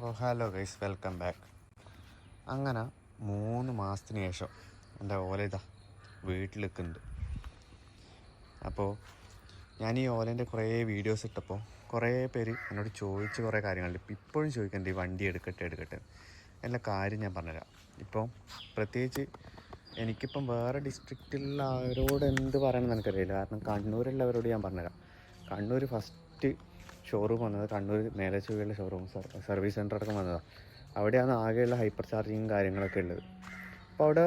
അപ്പോൾ hello guys welcome back. അങ്ങനെ മൂന്ന് മാസത്തിന് ശേഷം എന്റെ ഓല ഇതാ വീട്ടിൽ നിൽക്കുന്നുണ്ട് അപ്പോൾ ഞാൻ ഈ ഓലേന്റെ കുറേ വീഡിയോസ് ഇട്ടപ്പോൾ കുറേ പേര് എന്നോട് ചോദിച്ച് കുറേ കാര്യങ്ങളുണ്ട്. ഇപ്പം ഇപ്പോഴും ചോദിക്കേണ്ടി ഈ വണ്ടി എടുക്കട്ടെ എടുക്കട്ടെ? എല്ലാ കാര്യം ഞാൻ പറഞ്ഞുതരാം. ഇപ്പോൾ പ്രത്യേകിച്ച് എനിക്കിപ്പം വേറെ ഡിസ്ട്രിക്റ്റിലുള്ള ആരോട് എന്ത് പറയണമെന്ന് എനിക്കറിയില്ല. കാരണം കണ്ണൂരുള്ളവരോട് ഞാൻ പറഞ്ഞുതരാം. കണ്ണൂർ ഫസ്റ്റ് ഷോറൂം വന്നത് കണ്ണൂർ ചൊവ്വയുള്ള ഷോറൂം സർവീസ് സെന്റർ അടക്കം വന്നതാണ് അവിടെയാണ് ആകെയുള്ള ഹൈപ്പർ ചാർജിങ്ങും കാര്യങ്ങളൊക്കെ ഉള്ളത്. അപ്പോൾ അവിടെ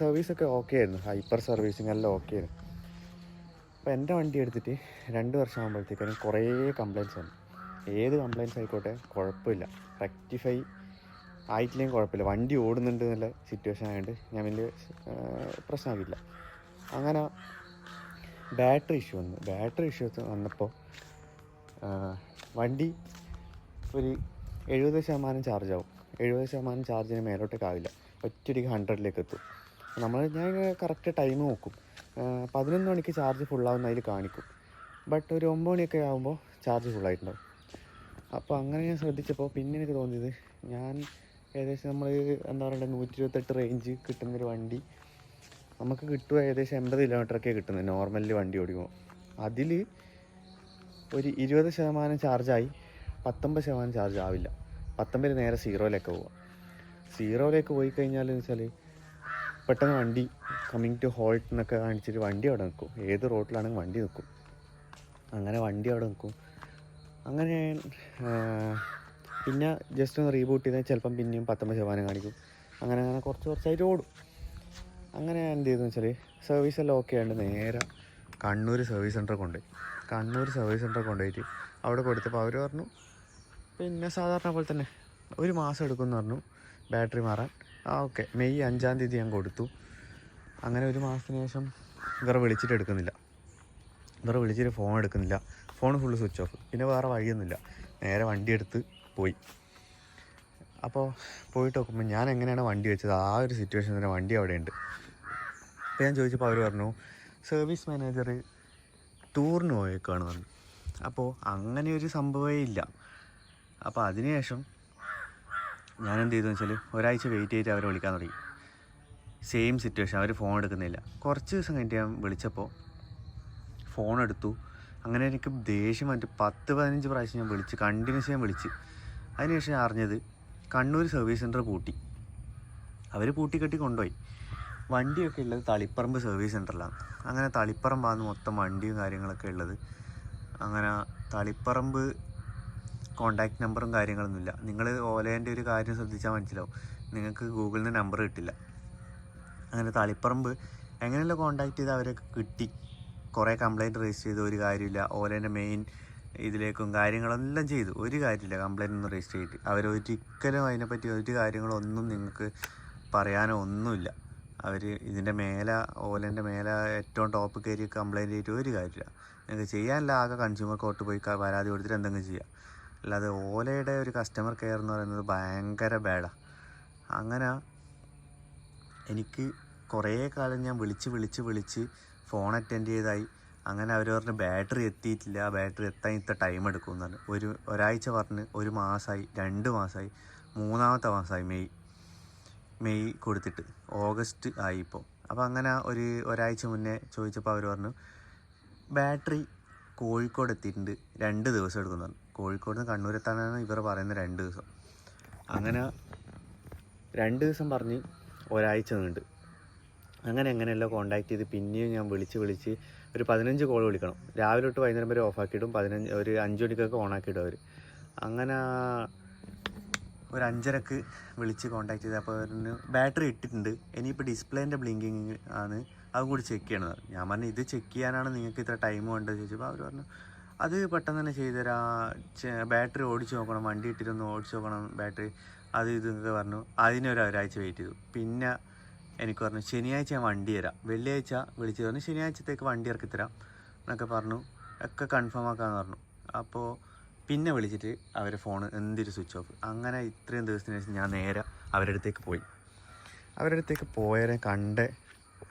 സർവീസൊക്കെ ഓക്കെ ആയിരുന്നു. ഹൈപ്പർ സർവീസിങ് എല്ലാം ഓക്കെ ആയിരുന്നു. അപ്പോൾ എന്റെ വണ്ടി എടുത്തിട്ട് രണ്ട് വർഷം ആകുമ്പോഴത്തേക്കും കുറേ കംപ്ലയിൻസ് വന്നു. ഏത് കംപ്ലയിൻസ് ആയിക്കോട്ടെ കുഴപ്പമില്ല. റെക്ടിഫൈ ആയിട്ടില്ലെങ്കിൽ കുഴപ്പമില്ല. വണ്ടി ഓടുന്നുണ്ട് എന്നുള്ള സിറ്റുവേഷൻ ആയതുകൊണ്ട് ഞാൻ വലിയ പ്രശ്നമാകില്ല അങ്ങനെ ബാറ്ററി ഇഷ്യൂ വന്നു. ബാറ്ററി ഇഷ്യൂ വന്നപ്പോൾ വണ്ടി ഒരു എഴുപത് ശതമാനം ചാർജ് എഴുപത് ശതമാനം ചാർജിന് മേലോട്ടേക്ക് ആവില്ല ഒറ്റയടിക്ക് ഹൺഡ്രഡിലേക്ക് എത്തും. നമ്മൾ ഞാൻ കറക്റ്റ് ടൈം നോക്കും. പതിനൊന്ന് മണിക്ക് ചാർജ് ഫുള്ളാവുന്ന അതിൽ കാണിക്കും. ബട്ട് ഒരു ഒമ്പത് മണിയൊക്കെ ആകുമ്പോൾ ചാർജ് ഫുള്ളായിട്ടുണ്ടാവും അപ്പോൾ അങ്ങനെ ഞാൻ ശ്രദ്ധിച്ചപ്പോൾ പിന്നെ എനിക്ക് തോന്നിയത് ഞാൻ ഏകദേശം നമ്മൾ എന്താ പറയുക നൂറ്റി ഇരുപത്തെട്ട് റേഞ്ച് കിട്ടുന്നൊരു വണ്ടി നമുക്ക് കിട്ടുക ഏകദേശം എൺപത് കിലോമീറ്ററൊക്കെ കിട്ടുന്നത്. നോർമലി വണ്ടി ഓടിക്കുമ്പോൾ അതിൽ ഒരു ഇരുപത് ശതമാനം ചാർജായി പത്തൊമ്പത് ശതമാനം ചാർജ് ആവില്ല പത്തൊമ്പത് നേരെ സീറോയിലേക്ക് പോവാം. സീറോയിലേക്ക് പോയി കഴിഞ്ഞാൽ എന്ന് വെച്ചാൽ പെട്ടെന്ന് വണ്ടി കമ്മിങ് ടു ഹോൾട്ട് എന്നൊക്കെ കാണിച്ചിട്ട് വണ്ടി അവിടെ നിൽക്കും ഏത് റോട്ടിലാണെങ്കിലും വണ്ടി നിൽക്കും അങ്ങനെ വണ്ടി അവിടെ നിൽക്കും അങ്ങനെ പിന്നെ ജസ്റ്റ് ഒന്ന് റീബൂട്ട് ചെയ്താൽ ചിലപ്പം പിന്നെയും പത്തൊമ്പത് ശതമാനം കാണിക്കും. അങ്ങനെ അങ്ങനെ കുറച്ച് കുറച്ചായിട്ട് ഓടും. അങ്ങനെ എന്ത് ചെയ്തെന്ന് വെച്ചാൽ സർവീസ് എല്ലാം ഓക്കെ ആയതുകൊണ്ട് നേരെ കണ്ണൂർ സർവീസ് സെന്റർ കൊണ്ടുപോയി. കണ്ണൂർ സർവീസ് സെന്റർ കൊണ്ടുപോയിട്ട് അവിടെ കൊടുത്തപ്പോൾ അവർ പറഞ്ഞു പിന്നെ സാധാരണ പോലെ തന്നെ ഒരു മാസം എടുക്കുമെന്ന് പറഞ്ഞു ബാറ്ററി മാറാൻ. ആ ഓക്കെ. മെയ് അഞ്ചാം തീയതി ഞാൻ കൊടുത്തു. അങ്ങനെ ഒരു മാസത്തിന് ശേഷം ഇവരെ വിളിച്ചിട്ട് എടുക്കുന്നില്ല. ഇവരെ വിളിച്ചിട്ട് ഫോൺ എടുക്കുന്നില്ല. Phone full switch off. പിന്നെ വേറെ വഴിയൊന്നുമില്ല. നേരെ വണ്ടി എടുത്ത് പോയി. അപ്പോൾ പോയിട്ട് നോക്കുമ്പോൾ ഞാൻ എങ്ങനെയാണ് വണ്ടി വെച്ചത്? ആ ഒരു സിറ്റുവേഷൻ തന്നെ വണ്ടി അവിടെയുണ്ട്. അപ്പോൾ ഞാൻ ചോദിച്ചപ്പോൾ അവർ പറഞ്ഞു സർവീസ് മാനേജർ ടൂറിന് പോയേക്കാണ് പറഞ്ഞു. അപ്പോൾ അങ്ങനെ ഒരു സംഭവമേ ഇല്ല അപ്പോൾ അതിനുശേഷം ഞാൻ എന്ത് ചെയ്തെന്ന് വെച്ചാൽ ഒരാഴ്ച വെയിറ്റ് ചെയ്തിട്ട് അവരെ വിളിക്കാൻ തുടങ്ങി. സെയിം സിറ്റുവേഷൻ അവർ ഫോൺ എടുക്കുന്നില്ല. കുറച്ച് ദിവസം കഴിഞ്ഞിട്ട് ഞാൻ വിളിച്ചപ്പോൾ ഫോൺ എടുത്തു. അങ്ങനെ എനിക്ക് ദേഷ്യം മറ്റു പത്ത് പതിനഞ്ച് പ്രാവശ്യം ഞാൻ വിളിച്ച് കണ്ടിന്യൂസ് ഞാൻ വിളിച്ച്. അതിനുശേഷം അറിഞ്ഞത് കണ്ണൂർ സർവീസ് സെന്റർ പൂട്ടി അവർ പൂട്ടിക്കെട്ടി കൊണ്ടുപോയി. വണ്ടിയൊക്കെ ഉള്ളത് തളിപ്പറമ്പ് സർവീസ് സെന്ററിലാണ് അങ്ങനെ തളിപ്പറമ്പാണ് മൊത്തം വണ്ടിയും കാര്യങ്ങളൊക്കെ ഉള്ളത്. അങ്ങനെ തളിപ്പറമ്പ് കോണ്ടാക്ട് നമ്പറും കാര്യങ്ങളൊന്നുമില്ല നിങ്ങൾ ഓലേന്റെ ഒരു കാര്യം ശ്രദ്ധിച്ചാൽ മനസ്സിലാവും. നിങ്ങൾക്ക് നിന്ന് നമ്പർ കിട്ടില്ല. അങ്ങനെ തളിപ്പറമ്പ് എങ്ങനെയല്ല കോണ്ടാക്ട് ചെയ്ത് അവരെ കിട്ടി. കുറേ കംപ്ലൈന്റ് രജിസ്റ്റർ ചെയ്ത് ഒരു കാര്യമില്ല. ഓലേന്റെ മെയിൻ ഇതിലേക്കും കാര്യങ്ങളെല്ലാം ചെയ്തു. ഒരു കാര്യമില്ല കംപ്ലൈന്റ് ഒന്നും രജിസ്റ്റർ ചെയ്തിട്ട്. അവരൊരിക്കലും അതിനെപ്പറ്റി ഒരു കാര്യങ്ങളൊന്നും നിങ്ങൾക്ക് പറയാനോ ഒന്നുമില്ല. അവർ ഇതിന്റെ മേലെ ഓലന്റെ മേലെ ഏറ്റവും ടോപ്പ് കയറി കംപ്ലയിന്റ് ചെയ്തിട്ട് ഒരു കാര്യമില്ല. നിങ്ങൾക്ക് ചെയ്യാനില്ല ആകെ കൺസ്യൂമർ കോർട്ട് പോയി പരാതി കൊടുത്തിട്ട് എന്തെങ്കിലും ചെയ്യാം. അല്ലാതെ ഓലയുടെ ഒരു കസ്റ്റമർ കെയർ എന്ന് പറയുന്നത് ഭയങ്കര ബാഡാണ് അങ്ങനെ എനിക്ക് കുറേ കാലം ഞാൻ വിളിച്ച് വിളിച്ച് വിളിച്ച് ഫോൺ അറ്റൻഡ് ചെയ്തായി. അങ്ങനെ അവർ പറഞ്ഞ് ബാറ്ററി എത്തിയിട്ടില്ല ബാറ്ററി എത്താൻ ഇത്ര ടൈം എടുക്കുമെന്ന് പറഞ്ഞു. ഒരു ഒരാഴ്ച പറഞ്ഞ് ഒരു മാസമായി രണ്ട് മാസമായി മൂന്നാമത്തെ മാസമായി മെയ് മെയ് കൊടുത്തിട്ട് ഓഗസ്റ്റ് ആയി ഇപ്പോൾ അപ്പോൾ അങ്ങനെ ഒരു ഒരാഴ്ച മുന്നേ ചോദിച്ചപ്പോൾ അവർ പറഞ്ഞു ബാറ്ററി കോഴിക്കോട് എത്തിയിട്ടുണ്ട് രണ്ട് ദിവസം എടുക്കുന്നു പറഞ്ഞു കോഴിക്കോട് നിന്ന് കണ്ണൂർ എത്താനാണ് ഇവർ പറയുന്നത് രണ്ട് ദിവസം. അങ്ങനെ രണ്ട് ദിവസം പറഞ്ഞ് ഒരാഴ്ച നീണ്ട്. അങ്ങനെ എങ്ങനെയല്ലോ കോണ്ടാക്ട് ചെയ്ത് പിന്നെയും ഞാൻ വിളിച്ച് വിളിച്ച് ഒരു പതിനഞ്ച് കോൾ വിളിക്കണം. രാവിലെ തൊട്ട് വൈകുന്നേരം വരെ ഓഫാക്കിയിടും പതിനഞ്ച് ഒരു അഞ്ച് മണിക്കൊക്കെ ഓണാക്കിയിടും അവർ അങ്ങനെ ഒരു അഞ്ചരക്ക് വിളിച്ച് കോണ്ടാക്ട് ചെയ്ത്. അപ്പോൾ പറഞ്ഞു ബാറ്ററി ഇട്ടിട്ടുണ്ട്. ഇനിയിപ്പോൾ ഡിസ്പ്ലേന്റെ ബ്ലിങ്കിങ് ആണ്. അതും കൂടി ചെക്ക് ചെയ്യണത് ഞാൻ പറഞ്ഞു ഇത് ചെക്ക് ചെയ്യാനാണ് നിങ്ങൾക്ക് ഇത്ര ടൈം വേണ്ടത്? ചോദിച്ചപ്പോൾ അവർ പറഞ്ഞു അത് പെട്ടെന്ന് തന്നെ ചെയ്തുതരാം ബാറ്ററി ഓടിച്ച് നോക്കണം. വണ്ടി ഇട്ടിട്ടൊന്ന് ഓടിച്ച് നോക്കണം ബാറ്ററി അത് ഇതൊക്കെ പറഞ്ഞു. അതിനൊരു ഒരാഴ്ച വെയിറ്റ് ചെയ്തു. പിന്നെ എനിക്ക് പറഞ്ഞു ശനിയാഴ്ച ഞാൻ വണ്ടി തരാം. വെള്ളിയാഴ്ച വിളിച്ച് പറഞ്ഞു ശനിയാഴ്ചത്തേക്ക് വണ്ടി ഇറക്കി തരാം. എന്നൊക്കെ പറഞ്ഞു. ഒക്കെ കൺഫേം ആക്കാമെന്ന് പറഞ്ഞു. അപ്പോൾ പിന്നെ വിളിച്ചിട്ട് അവരെ ഫോൺ എന്തൊരു സ്വിച്ച് ഓഫ് അങ്ങനെ ഇത്രയും ദിവസത്തിന് ശേഷം ഞാൻ നേരെ അവരുടെ അടുത്തേക്ക് പോയി. അവരുടെ അടുത്തേക്ക് പോയവരെ കണ്ട്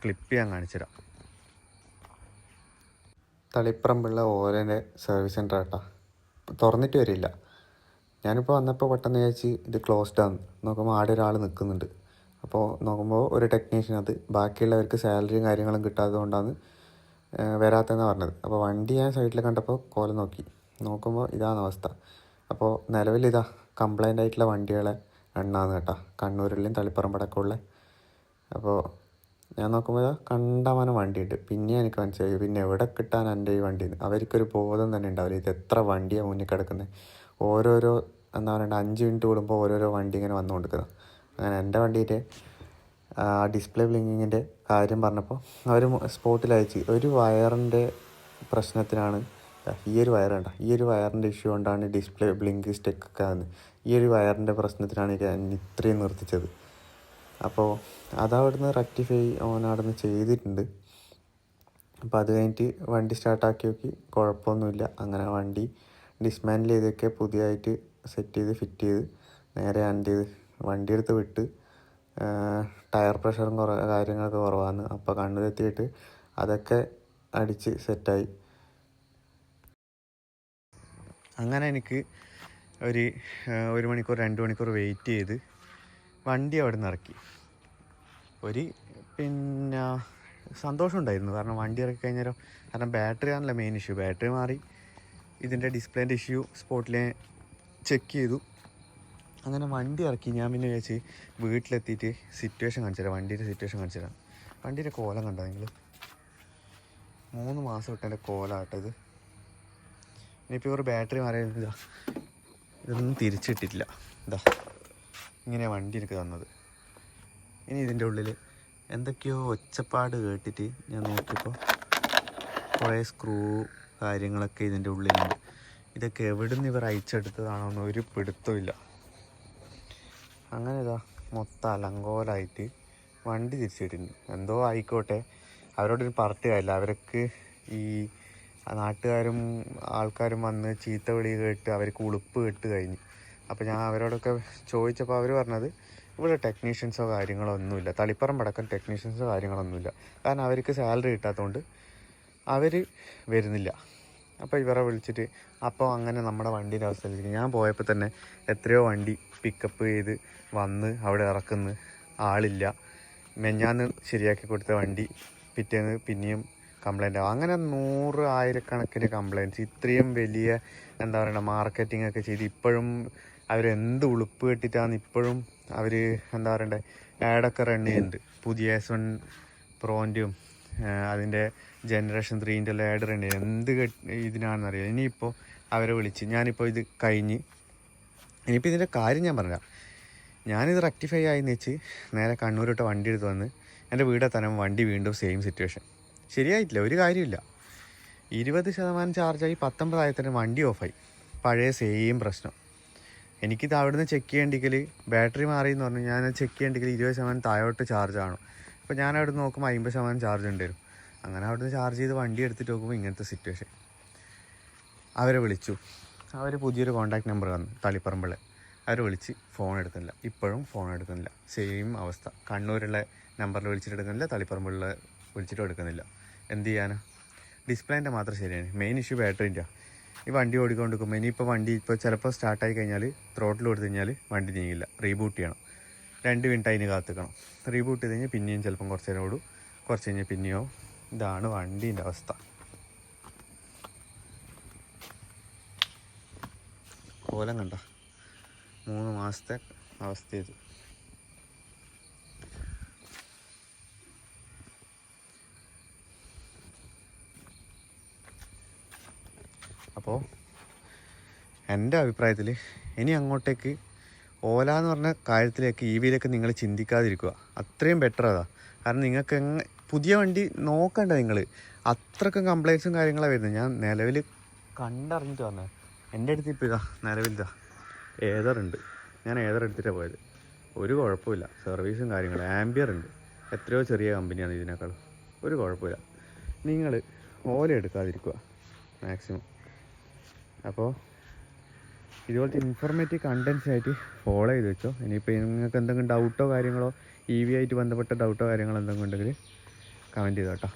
ക്ലിപ്പ് ഞാൻ കാണിച്ചുതരാം. തളിപ്പറമ്പുള്ള ഓലന്റെ സർവീസ് സെന്റർ ആട്ടാ. തുറന്നിട്ട് വരില്ല. ഞാനിപ്പോൾ വന്നപ്പോൾ പെട്ടെന്ന് വിചാരിച്ച് ഇത് ക്ലോസ്ഡ് ആണ് നോക്കുമ്പോൾ ആടെ ഒരാൾ നിൽക്കുന്നുണ്ട് അപ്പോൾ നോക്കുമ്പോൾ ഒരു ടെക്നീഷ്യൻ അത് ബാക്കിയുള്ളവർക്ക് സാലറിയും കാര്യങ്ങളും കിട്ടാത്തത് കൊണ്ടാണ് വരാത്തതെന്ന് പറഞ്ഞത്. അപ്പോൾ വണ്ടി ഞാൻ സൈഡിൽ കണ്ടപ്പോൾ കോലം നോക്കി. നോക്കുമ്പോൾ ഇതാണ് അവസ്ഥ. അപ്പോൾ നിലവിൽ ഇതാ കംപ്ലൈന്റ് ആയിട്ടുള്ള വണ്ടികളെ എണ്ണാന്ന് കേട്ടോ. കണ്ണൂരിലും തളിപ്പറമ്പടക്കം ഉള്ള. അപ്പോൾ ഞാൻ നോക്കുമ്പോൾ ഇതാ കണ്ടമാനം വണ്ടിയുണ്ട്. പിന്നെ എനിക്ക് മനസ്സിലായി. പിന്നെ എവിടെ കിട്ടാൻ എന്റെ ഈ വണ്ടി അവർക്കൊരു ബോധം തന്നെ ഉണ്ടാവില്ല. ഇത് എത്ര വണ്ടിയാണ് മുന്നിൽ കിടക്കുന്നത് ഓരോരോ എന്താ പറയുക അഞ്ച് മിനിറ്റ് കൂടുമ്പോൾ ഓരോരോ വണ്ടി ഇങ്ങനെ വന്നു കൊടുക്കുന്നത് അങ്ങനെ എന്റെ വണ്ടിയുടെ ഡിസ്പ്ലേ ബ്ലിങ്കിങ്ങിന്റെ കാര്യം പറഞ്ഞപ്പോൾ അവർ സ്പോട്ടിൽ അയച്ച്. ഒരു വയറിന്റെ പ്രശ്നത്തിനാണ് ഈ ഒരു വയർ കണ്ട? ഈ ഒരു വയറിന്റെ ഇഷ്യൂ കൊണ്ടാണ് ഡിസ്പ്ലേ ബ്ലിങ്ക് സ്റ്റെക്ക് ഒക്കെ ആകുന്നത് ഈ ഒരു വയറിന്റെ പ്രശ്നത്തിനാണ് ഞാൻ ഇത്രയും നിർത്തിച്ചത്. അപ്പോൾ അതവിടുന്ന് റെക്ടിഫൈ ഓൻ അവിടുന്ന് ചെയ്തിട്ടുണ്ട്. അപ്പോൾ അത് കഴിഞ്ഞിട്ട് വണ്ടി സ്റ്റാർട്ടാക്കി നോക്കി. കുഴപ്പമൊന്നുമില്ല. അങ്ങനെ വണ്ടി ഡിസ്മാൻഡിൽ ചെയ്തൊക്കെ പുതിയതായിട്ട് സെറ്റ് ചെയ്ത് ഫിറ്റ് ചെയ്ത് നേരെ ചെയ്ത് വണ്ടി എടുത്ത് വിട്ട് ടയർ പ്രഷറും കുറേ കാര്യങ്ങളൊക്കെ കുറവാണ് അപ്പോൾ കണ്ണൂരെത്തിയിട്ട് അതൊക്കെ അടിച്ച് സെറ്റായി അങ്ങനെ എനിക്ക് ഒരു ഒരു മണിക്കൂർ രണ്ട് മണിക്കൂർ വെയിറ്റ് ചെയ്ത് വണ്ടി അവിടെ നിന്ന് ഇറക്കി. ഒരു പിന്നെ സന്തോഷമുണ്ടായിരുന്നു കാരണം വണ്ടി ഇറക്കി കഴിഞ്ഞാലും കാരണം ബാറ്ററി ആണല്ലോ മെയിൻ ഇഷ്യൂ ബാറ്ററി മാറി ഇതിന്റെ ഡിസ്പ്ലേന്റെ ഇഷ്യൂ സ്പോട്ടിൽ ചെക്ക് ചെയ്തു. അങ്ങനെ വണ്ടി ഇറക്കി. ഞാൻ പിന്നെ വിചാരിച്ച് വീട്ടിലെത്തിയിട്ട് സിറ്റുവേഷൻ കാണിച്ചു തരാം. വണ്ടിയുടെ സിറ്റുവേഷൻ കാണിച്ചു തരാം. വണ്ടിയുടെ കോലം കണ്ടോ നിങ്ങൾ മൂന്ന് മാസം ഇട്ടതിന്റെ കോലാട്ടത്. ഇനിയിപ്പോൾ ഒരു ബാറ്ററി മാറിയത് ഇതാ. ഇതൊന്നും തിരിച്ചിട്ടില്ല. ഇതാ. ഇങ്ങനെ വണ്ടി എനിക്ക് തന്നത്. ഇനി ഇതിന്റെ ഉള്ളിൽ എന്തൊക്കെയോ ഒച്ചപ്പാട് കേട്ടിട്ട് ഞാൻ നോക്കിയപ്പോൾ കുറേ സ്ക്രൂ കാര്യങ്ങളൊക്കെ ഇതിന്റെ ഉള്ളിലുണ്ട്. ഇതൊക്കെ എവിടെ നിന്ന് ഇവർ അയച്ചെടുത്തതാണോന്ന് ഒരു പിടുത്തമില്ല അങ്ങനെ ഇതാ മൊത്തം അലങ്കോലായിട്ട് വണ്ടി തിരിച്ചിട്ടുണ്ട് എന്തോ ആയിക്കോട്ടെ. അവരോടൊരു പറട്ടുകയല്ല അവർക്ക് ഈ നാട്ടുകാരും ആൾക്കാരും വന്ന് ചീത്ത വിളി കേട്ട് അവർക്ക് ഉളുപ്പ് കേട്ട് കഴിഞ്ഞു. അപ്പോൾ ഞാൻ അവരോടൊക്കെ ചോദിച്ചപ്പോൾ അവർ പറഞ്ഞത് ഇവിടെ ടെക്നീഷ്യൻസോ കാര്യങ്ങളോ ഒന്നുമില്ല. തളിപ്പറമ്പടക്കം ടെക്നീഷ്യൻസോ കാര്യങ്ങളൊന്നുമില്ല കാരണം അവർക്ക് സാലറി കിട്ടാത്തതുകൊണ്ട് അവർ വരുന്നില്ല. അപ്പോൾ ഇവരെ വിളിച്ചിട്ട് അപ്പോൾ അങ്ങനെ നമ്മുടെ വണ്ടീന്റെ അവസ്ഥയിലേക്ക് ഞാൻ പോയപ്പോൾ തന്നെ എത്രയോ വണ്ടി പിക്കപ്പ് ചെയ്ത് വന്ന് അവിടെ ഇറക്കുന്നു. ആളില്ല. മെഞ്ഞാന്ന് ശരിയാക്കി കൊടുത്ത വണ്ടി പിറ്റേന്ന് പിന്നെയും കംപ്ലൈന്റ് ആവും. അങ്ങനെ നൂറ് ആയിരക്കണക്കിന് കംപ്ലയിന്റ്സ് ഇത്രയും വലിയ എന്താ പറയുക മാർക്കറ്റിംഗ് ഒക്കെ ചെയ്ത് ഇപ്പോഴും അവരെന്ത് ഉളുപ്പ് കെട്ടിട്ടാണ് ഇപ്പോഴും അവർ എന്താ പറയണ്ടേ ആഡൊക്കെ റൺ ചെയ്യുന്നുണ്ട്. പുതിയ എസ് വൺ പ്രോന്റെയും അതിന്റെ ജനറേഷൻ ത്രീന്റെ എല്ലാം ആഡ് റൺ ചെയ്യുന്നത്. എന്ത് ഇതിനാണെന്നറിയാം ഇനിയിപ്പോൾ അവരെ വിളിച്ച് ഞാനിപ്പോൾ ഇത് കഴിഞ്ഞ് ഇനിയിപ്പോൾ ഇതിന്റെ കാര്യം ഞാൻ പറഞ്ഞുതരാം ഞാനിത് റെക്ടിഫൈ ആയി വെച്ച് നേരെ കണ്ണൂരോട്ട് വണ്ടി എടുത്ത് വന്ന് എന്റെ വീടെ തന്നെ വണ്ടി വീണ്ടും സെയിം സിറ്റുവേഷൻ ശരിയായിട്ടില്ല ഒരു കാര്യമില്ല ഇരുപത് ശതമാനം ചാർജായി പത്തൊമ്പതായത്തിന് വണ്ടി ഓഫായി. പഴയ സെയിം പ്രശ്നം. എനിക്കിത് അവിടുന്ന് ചെക്ക് ചെയ്യേണ്ടെങ്കിൽ ബാറ്ററി മാറി എന്ന് പറഞ്ഞു. ഞാൻ ചെക്ക് ചെയ്യേണ്ടെങ്കിൽ ഇരുപത് ശതമാനം താഴോട്ട് ചാർജ് ആണ് അപ്പോൾ ഞാൻ അവിടെ നിന്ന് നോക്കുമ്പോൾ അമ്പത് ശതമാനം ചാർജ് ഉണ്ടായിരുന്നു അങ്ങനെ അവിടുന്ന് ചാർജ് ചെയ്ത് വണ്ടി എടുത്തിട്ട് നോക്കുമ്പോൾ ഇങ്ങനത്തെ സിറ്റുവേഷൻ അവരെ വിളിച്ചു. അവർ പുതിയൊരു കോൺടാക്ട് നമ്പർ തന്നു തളിപ്പറമ്പിൾ അവർ വിളിച്ച് ഫോൺ എടുക്കുന്നില്ല. ഇപ്പോഴും ഫോൺ എടുക്കുന്നില്ല. സെയിം അവസ്ഥ. കണ്ണൂരുള്ള നമ്പറിൽ വിളിച്ചിട്ട് എടുക്കുന്നില്ല തളിപ്പറമ്പിളിൽ വിളിച്ചിട്ട് എടുക്കുന്നില്ല. എന്ത് ചെയ്യാനാ? ഡിസ്പ്ലേന്റെ മാത്രം ശരിയാണ്. മെയിൻ ഇഷ്യൂ ബാറ്ററിന്റെ ഈ വണ്ടി ഓടിക്കൊണ്ടിരിക്കുമ്പോൾ ഇനിയിപ്പോൾ വണ്ടി ഇപ്പോൾ ചിലപ്പോൾ സ്റ്റാർട്ടായി കഴിഞ്ഞാൽ ത്രോട്ടിൽ കൊടുത്തു കഴിഞ്ഞാൽ വണ്ടി നീങ്ങില്ല. റീബൂട്ട് ചെയ്യണം. രണ്ട് മിനിറ്റ് അതിന് കാത്തുക്കണം. റീബൂട്ട് ചെയ്ത് കഴിഞ്ഞാൽ പിന്നെയും ചിലപ്പം കുറച്ച് നേരം ഓടും. കുറച്ച് കഴിഞ്ഞാൽ പിന്നെയോ ഇതാണ് വണ്ടീന്റെ അവസ്ഥ. കോലം കണ്ട? മൂന്ന് മാസത്തെ അവസ്ഥ ഇത്. അപ്പോൾ എന്റെ അഭിപ്രായത്തിൽ ഇനി അങ്ങോട്ടേക്ക് ഓല എന്ന് പറഞ്ഞ കാര്യത്തിലേക്ക് ഇ വിയിലേക്ക് നിങ്ങൾ ചിന്തിക്കാതിരിക്കുക. അത്രയും ബെറ്റർ അതാ കാരണം നിങ്ങൾക്ക് പുതിയ വണ്ടി നോക്കണ്ട നിങ്ങൾ അത്രക്കും കംപ്ലൈൻസും കാര്യങ്ങളാണ് വരുന്നത്. ഞാൻ നിലവിൽ കണ്ടറിഞ്ഞിട്ട് പറഞ്ഞത് എന്റെ അടുത്ത് ഇപ്പോൾ ഇതാ നിലവിലിതാ ഏതറുണ്ട് ഞാൻ ഏതർ എടുത്തിട്ടാണ് പോയത്. ഒരു കുഴപ്പമില്ല. സർവീസും കാര്യങ്ങളും. ആംബിയർ ഉണ്ട്. എത്രയോ ചെറിയ കമ്പനിയാണ് ഇതിനേക്കാൾ ഒരു കുഴപ്പമില്ല. നിങ്ങൾ ഓല എടുക്കാതിരിക്കുക. മാക്സിമം അപ്പോൾ ഇതുപോലത്തെ ഇൻഫോർമേറ്റീവ് കണ്ടൻസ് ആയിട്ട് ഫോളോ ചെയ്ത് വെച്ചോ. ഇനിയിപ്പോൾ നിങ്ങൾക്ക് എന്തെങ്കിലും ഡൗട്ടോ കാര്യങ്ങളോ ഇ വി ആയിട്ട് ബന്ധപ്പെട്ട ഡൗട്ടോ കാര്യങ്ങളോ എന്തെങ്കിലും ഉണ്ടെങ്കിൽ കമന്റ് ചെയ്തോ കേട്ടോ